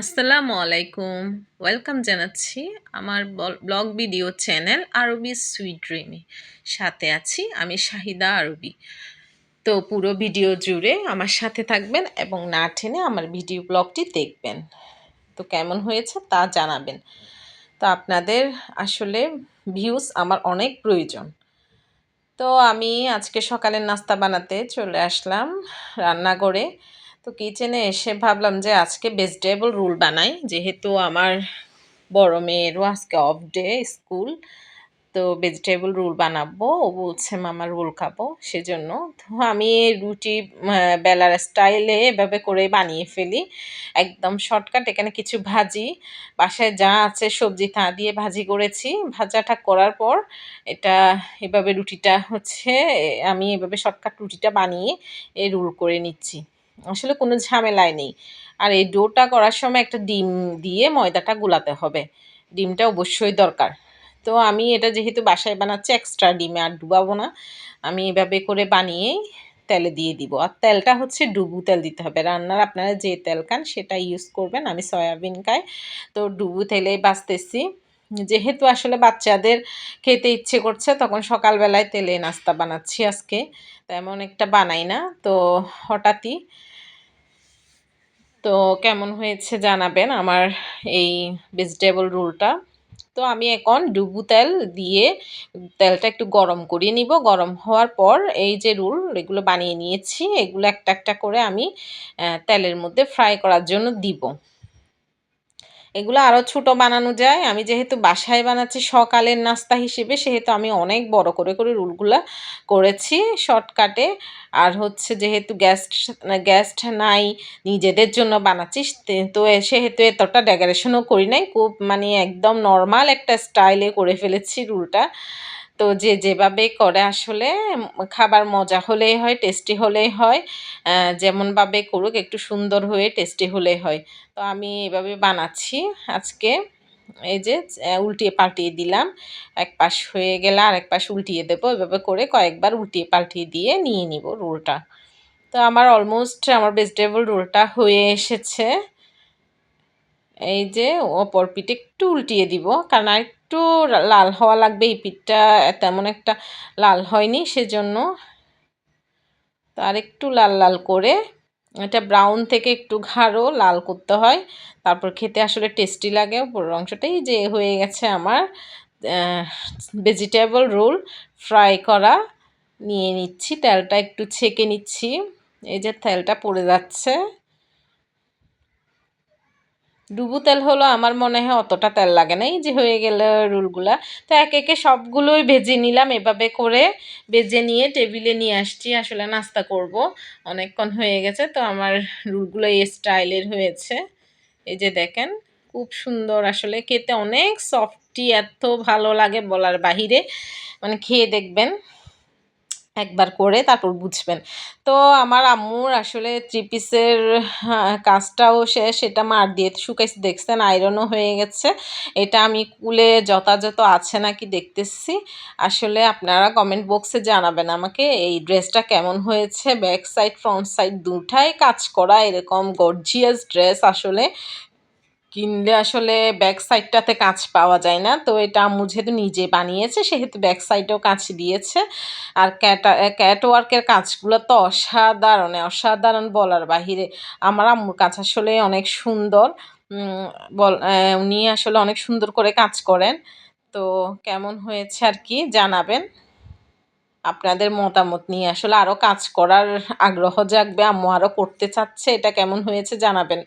আসসালামু আলাইকুম। ওয়েলকাম জানাচ্ছি আমার blog video channel RB sweet ড্রিমে সাথে আছি আমি শাহিদা আরবি। তো পুরো ভিডিও জুড়ে আমার সাথে থাকবেন এবং না টেনে আমার ভিডিও ব্লগটি দেখবেন। তো কেমন হয়েছে তা জানাবেন। তো আপনাদের আসলে ভিউজ আমার অনেক প্রয়োজন। তো আমি আজকে সকালের নাস্তা বানাতে চলে আসলাম রান্না করে তো কিচেনে এসে ভাবলাম যে আজকে ভেজিটেবল রোল বানাই। যেহেতু আমার বড় মেয়েরও আজকে অফ ডে স্কুল তো ভেজিটেবল রোল বানাবো। ও বলছে, মামা রোল খাব। সেজন্য তো আমি রুটি বেলার স্টাইলে এভাবে করে বানিয়ে ফেলি। একদম শর্টকাট এখানে কিছু ভাজি। বাসায় যা আছে সবজি তা দিয়ে ভাজি করেছি। ভাজাটা করার পর এটা এভাবে রুটিটা হচ্ছে আমি এভাবে শর্টকাট রুটিটা বানিয়ে এই রোল করে নিচ্ছি। আসলে কোনো ঝামেলায় নেই। আর এই ডোটা করার সময় একটা ডিম দিয়ে ময়দাটা গুলাতে হবে। ডিমটা অবশ্যই দরকার। তো আমি এটা যেহেতু বাসায় বানাচ্ছি এক্সট্রা ডিমে আর ডুবাবো না। আমি এভাবে করে বানিয়েই তেলে দিয়ে দিব। আর তেলটা হচ্ছে ডুবু তেল দিতে হবে। রান্নার আপনারা যে তেল খান সেটা ইউজ করবেন। আমি সয়াবিন খাই। তো ডুবু তেলে বাঁচতেছি। যেহেতু আসলে বাচ্চাদের খেতে ইচ্ছে করছে, তখন সকালবেলায় তেলে নাস্তা বানাচ্ছি আজকে। তেমন একটা বানাই না, তো হঠাৎই। তো কেমন হয়েছে জানাবেন আমার এই ভেজিটেবল রোলটা। তো আমি এখন ডুবু তেল দিয়ে তেলটা একটু গরম করিয়ে নিব। গরম হওয়ার পর এই যে রুল, এগুলো বানিয়ে নিয়েছি। এগুলো একটা একটা করে আমি তেলের মধ্যে ফ্রাই করার জন্য দিব। এগুলো আরও ছোট বানানো যায়। আমি যেহেতু বাসায় বানাচ্ছি সকালের নাস্তা হিসেবে, সেহেতু আমি অনেক বড় করে করে রুলগুলো করেছি শর্টকাটে। আর হচ্ছে যেহেতু গ্যাস্ট গ্যাস্ট নাই, নিজেদের জন্য বানাচ্ছি তো সেহেতু এতটা ডেকোরেশনও করি নাই। খুব মানে একদম নর্মাল একটা স্টাইলে করে ফেলেছি রুলটা। তো যে যেভাবে করে আসলে খাবার মজা হলেই হয় টেস্টি হলেই হয় যেমনভাবে করুক, একটু সুন্দর হয়ে টেস্টি হলেই হয়। তো আমি এভাবে বানাচ্ছি আজকে। এই যে উল্টিয়ে পাল্টিয়ে দিলাম। এক পাশ হয়ে গেলে আর এক পাশ উল্টিয়ে দেবো। এভাবে করে কয়েকবার উল্টিয়ে পাল্টিয়ে দিয়ে নিয়ে নিব রোলটা। তো আমার অলমোস্ট আমার ভেজিটেবল রোলটা হয়ে এসেছে। এই যে অপর পিঠে একটু উল্টিয়ে দিব। কারণ একটু লাল হওয়া লাগবে, এই পিঠটা তেমন একটা লাল হয়নি, সেজন্য। তো আর একটু লাল লাল করে, এটা ব্রাউন থেকে একটু ঘাড়ো লাল করতে হয়। তারপর খেতে আসলে টেস্টি লাগে পুরো অংশটাই যে হয়ে গেছে আমার ভেজিটেবল রোল ফ্রাই করা। নিয়ে নিচ্ছি, তেলটা একটু ছেঁকে নিচ্ছি, এই যে তেলটা পড়ে যাচ্ছে। ডুবু তেল হলো আমার মনে হয় অতটা তেল লাগে না। এই যে হয়ে গেল রুলগুলা। তো এক একে সবগুলোই ভেজে নিলাম, এভাবে করে ভেজে নিয়ে টেবিলে নিয়ে আসছি। আসলে নাস্তা করব, অনেকক্ষণ হয়ে গেছে, তো আমার রুলগুলো এই স্টাইলের হয়েছে। এই যে দেখেন, খুব সুন্দর আসলে, খেতে অনেক সফটি এত ভালো লাগে বলার বাহিরে। মানে খেয়ে দেখবেন। একবার করে তারপর বুঝবেন। তো আমার আম্মুর আসলে থ্রি পিসের কাজটাও শেষ সেটা মার দিয়ে শুকাইছে, দেখছেন আয়রনও হয়ে গেছে। এটা আমি কুলে যথাযথ আছে নাকি দেখতেছি। আসলে আপনারা কমেন্ট বক্সে জানাবেন আমাকে, এই ড্রেসটা কেমন হয়েছে ব্যাক সাইড ফ্রন্ট সাইড দুটাই, কাজ করা এরকম গর্জিয়াস ড্রেস আসলে কিনলে আসলে ব্যাক সাইডটাতে কাঁচ পাওয়া যায় না। তো এটা আম্মু যেহেতু নিজে বানিয়েছে, সেহেতু ব্যাক সাইডেও কাঁচ দিয়েছে। আর ক্যাটা ক্যাটওয়ার্কের কাজগুলো তো অসাধারণ অসাধারণ বলার বাহিরে। আমার আম্মুর কাজ আসলে অনেক সুন্দর। বল উনি আসলে অনেক সুন্দর করে কাজ করেন। তো কেমন হয়েছে আর কি জানাবেন। আপনাদের মতামত নিয়ে আসলে আরও কাজ করার আগ্রহ জাগবে, আম্মু আরও করতে চাচ্ছে, এটা কেমন হয়েছে জানাবেন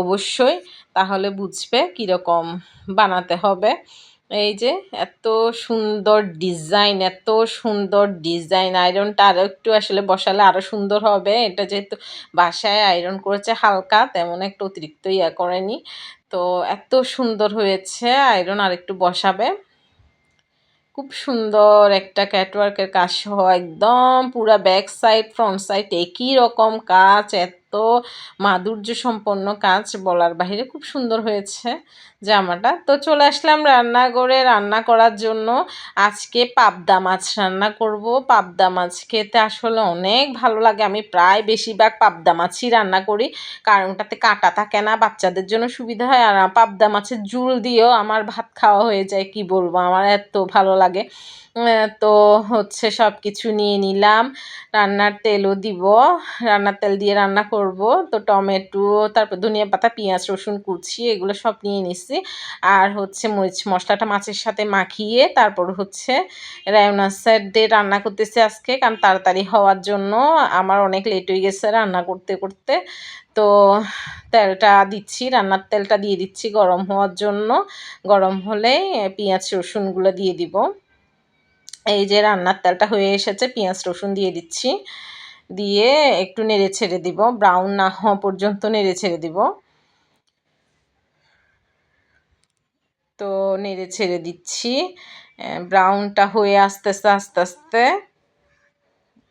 অবশ্যই। তাহলে বুঝবে কীরকম বানাতে হবে। এই যে এত সুন্দর ডিজাইন, এত সুন্দর ডিজাইন, আয়রনটা আরও একটু আসলে বসালে আরও সুন্দর হবে। এটা যেহেতু বাসায় আয়রন করেছে হালকা, তেমন একটু অতিরিক্ত ইয়া করেনি। তো এত সুন্দর হয়েছে, আয়রন আর একটু বসাবে। খুব সুন্দর একটা ক্যাটওয়ার্কের কাজ সহ একদম পুরা ব্যাক সাইড ফ্রন্ট সাইড একই রকম কাজ, এত এত মাধুর্য সম্পন্ন কাজ বলার বাহিরে খুব সুন্দর হয়েছে জামাটা। তো চলে আসলাম রান্নাঘরে রান্না করার জন্য। আজকে পাবদা মাছ রান্না করব। পাবদা মাছ খেতে আসলে অনেক ভালো লাগে। আমি প্রায় বেশিরভাগ পাবদা মাছই রান্না করি। কারণ ওটাতে কাটা থাকে না, বাচ্চাদের জন্য সুবিধা হয়। আর পাবদা মাছের জুল দিয়েও আমার ভাত খাওয়া হয়ে যায়, কি বলব? আমার এত ভালো লাগে। তো হচ্ছে সব কিছু নিয়ে নিলাম। রান্নার তেলও দিব। রান্নার তেল দিয়ে রান্না করব। তো টমেটো, তারপর ধনিয়া পাতা, পেঁয়াজ, রসুন, কুচি, এগুলো সব নিয়ে নিচ্ছি আর হচ্ছে মরিচ মশলাটা মাছের সাথে মাখিয়ে তারপর হচ্ছে রায়নাসার দিয়ে রান্না করতেছি আজকে। কারণ তাড়াতাড়ি হওয়ার জন্য আমার অনেক লেট হয়ে গেছে রান্না করতে করতে। তো তেলটা দিচ্ছি, রান্নার তেলটা দিয়ে দিচ্ছি গরম হওয়ার জন্য। গরম হলে পেঁয়াজ, রসুনগুলো দিয়ে দিব। এই যে রান্নার তেলটা হয়ে এসেছে, পেঁয়াজ, রসুন দিয়ে দিচ্ছি। দিয়ে একটু নেড়ে ছেড়ে দিব। ব্রাউন না হওয়া পর্যন্ত নেড়ে ছেড়ে দিব। তো নেড়ে ছেড়ে দিচ্ছি। ব্রাউনটা হয়ে আসতেছে আস্তে আস্তে আস্তে।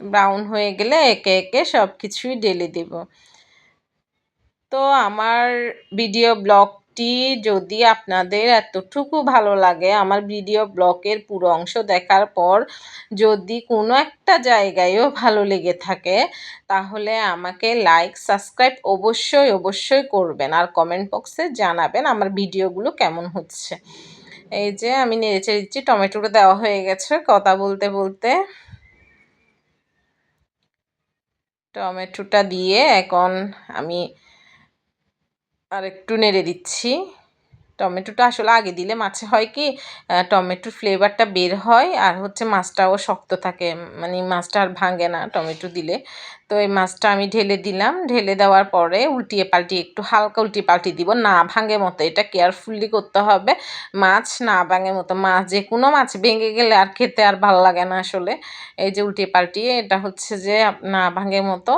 ব্রাউন হয়ে গেলে একে একে সব কিছুই ঢেলে দেব। তো আমার ভিডিও ব্লগ ব্লগটি যদি আপনাদের এতটুকু ভালো লাগে আমার ভিডিও ব্লকের পুরো অংশ দেখার পর যদি কোনো একটা জায়গায়ও ভালো লেগে থাকে, তাহলে আমাকে লাইক সাবস্ক্রাইব অবশ্যই অবশ্যই করবেন আর কমেন্ট বক্সে জানাবেন আমার ভিডিওগুলো কেমন হচ্ছে। এই যে আমি নেড়েচে দিচ্ছি, টমেটোটা দেওয়া হয়ে গেছে কথা বলতে বলতে। টমেটোটা দিয়ে এখন আমি আর একটু নেড়ে দিচ্ছি। টমেটোটা আসলে আগে দিলে মাছে হয় কি টমেটোর ফ্লেভারটা বের হয় আর হচ্ছে মাছটাও শক্ত থাকে। মানে মাছটা আর ভাঙে না টমেটো দিলে। তো এই মাছটা আমি ঢেলে দিলাম। ঢেলে দেওয়ার পরে উল্টিয়ে পাল্টিয়ে একটু হালকা উল্টিয়ে পাল্টিয়ে দিব। না ভাঙে মতো, এটা কেয়ারফুলি করতে হবে। মাছ না ভাঙে মতো, মাছ যে কোনো মাছ ভেঙে গেলে আর খেতে আর ভালো লাগে না আসলে। এই যে উল্টিয়ে পাল্টিয়ে, এটা হচ্ছে যে না ভাঙে মতো।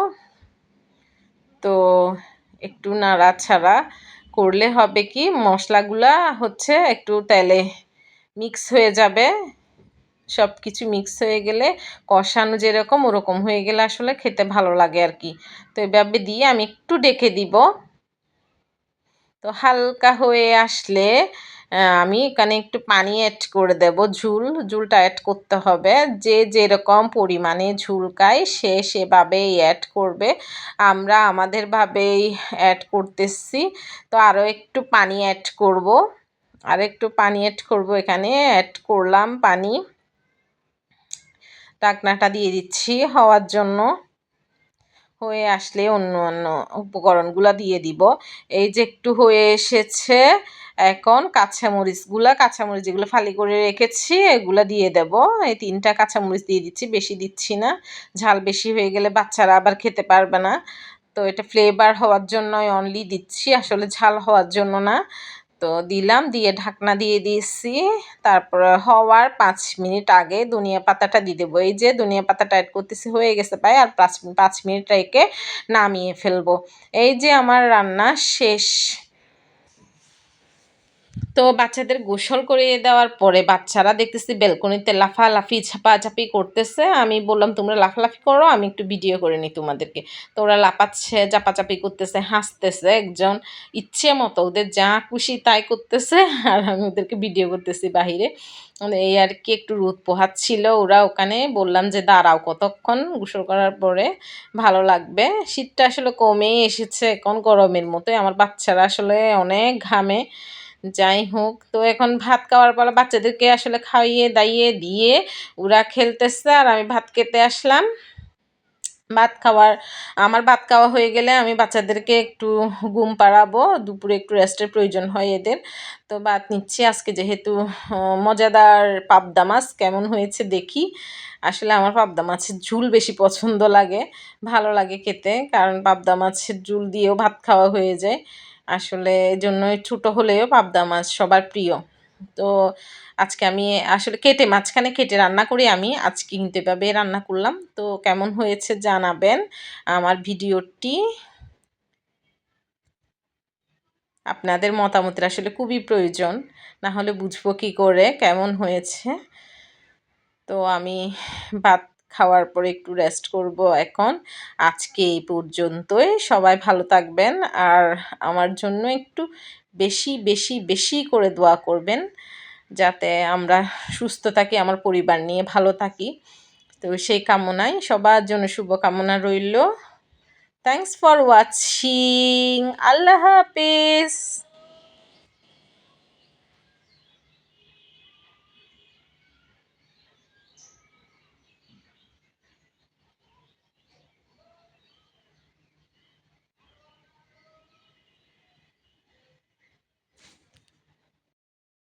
তো একটু নাড়াছাড়া করলে হবে কি? মশলাগুলা হচ্ছে একটু তেলে মিক্স হয়ে যাবে। সব কিছু মিক্স হয়ে গেলে কষানো যেরকম ওরকম হয়ে গেলে আসলে খেতে ভালো লাগে আর কি। তো এভাবে দিয়ে আমি একটু ডেকে দিব। তো হালকা হয়ে আসলে আমি এখানে একটু পানি অ্যাড করে দেব, ঝুল, ঝুলটা অ্যাড করতে হবে। যে যেরকম পরিমাণে ঝুল খায়, সে সেভাবেই অ্যাড করবে। আমরা আমাদেরভাবেই অ্যাড করতেছি। তো আরও একটু পানি অ্যাড করব। আর একটু পানি অ্যাড করব, এখানে অ্যাড করলাম পানি। টাকনাটা দিয়ে দিচ্ছি হওয়ার জন্য। হয়ে আসলে অন্য অন্য উপকরণগুলো দিয়ে দিব। এই যে একটু হয়ে এসেছে এখন কাঁচামরিচগুলো কাঁচামরিচ যেগুলো ফালি করে রেখেছি, এগুলো দিয়ে দেব। এই তিনটা কাঁচামরিচ দিয়ে দিচ্ছি, বেশি দিচ্ছি না। ঝাল বেশি হয়ে গেলে বাচ্চারা আবার খেতে পারবে না। তো এটা ফ্লেভার হওয়ার জন্য অনলি দিচ্ছি, আসলে ঝাল হওয়ার জন্য না। তো দিলাম, দিয়ে ঢাকনা দিয়ে দিয়েছি। তারপর হওয়ার পাঁচ মিনিট আগে ধনিয়া পাতাটা দিয়ে দেবো। এই যে ধনিয়া পাতাটা অ্যাড করতেছি, হয়ে গেছে প্রায়, আর পাঁচ পাঁচ মিনিট রেখে নামিয়ে ফেলব। এই যে আমার রান্না শেষ। তো বাচ্চাদের গোসল করিয়ে দেওয়ার পরে বাচ্চারা দেখতেছি বেলকনিতে লাফালাফি, ঝাপাঝাপি করতেছে। আমি বললাম, তোমরা লাফালাফি করো, আমি একটু ভিডিও করে নিই তোমাদেরকে। তো ওরা লাফাচ্ছে চাপাচাপি করতেছে, হাসতেছে একজন। ইচ্ছে মতো ওদের যা খুশি তাই করতেছে, আর আমি ওদেরকে ভিডিও করতেছি বাহিরে। মানে এই আর কি একটু রোদ পোহাচ্ছিল ওরা ওখানে বললাম যে, দাঁড়াও কতক্ষণ গোসল করার পরে, ভালো লাগবে। শীতটা আসলে কমেই এসেছে, এখন গরমের মতোই। আমার বাচ্চারা আসলে অনেক ঘামে। যাই হোক, তো এখন ভাত খাওয়ার পর বাচ্চাদেরকে আসলে খাইয়ে দাইয়ে দিয়ে ওরা খেলতেছে আর আমি ভাত খেতে আসলাম। ভাত খাওয়ার, আমার ভাত খাওয়া হয়ে গেলে আমি বাচ্চাদেরকে একটু ঘুম পাড়াবো, দুপুরে একটু রেস্টের প্রয়োজন হয় এদের। তো ভাত নিচ্ছি, আজকে যেহেতু মজাদার পাবদা মাছ, কেমন হয়েছে দেখি। আসলে আমার পাবদা মাছের ঝুল বেশি পছন্দ লাগে, ভালো লাগে খেতে, কারণ পাবদা মাছের ঝুল দিয়েও ভাত খাওয়া হয়ে যায়। আসলে এই জন্যই ছোটো হলেও পাবদা মাছ সবার প্রিয়। তো আজকে আমি আসলে কেটে, মাঝখানে কেটে রান্না করি আমি। আজকে কিন্তু এভাবে রান্না করলাম। তো কেমন হয়েছে জানাবেন আমার ভিডিওটি। আপনাদের মতামতের আসলে খুবই প্রয়োজন। না হলে বুঝব কী করে, কেমন হয়েছে। তো আমি ভাত খাওয়ার পরে একটু রেস্ট করব এখন। আজকে এই পর্যন্তই। সবাই ভালো থাকবেন আর আমার জন্য একটু বেশি বেশি বেশি করে দোয়া করবেন যাতে আমরা সুস্থ থাকি, আমার পরিবার নিয়ে ভালো থাকি। তো সেই কামনায় সবার জন্য শুভকামনা রইল। থ্যাংকস ফর ওয়াচিং আল্লাহ হাফিজ।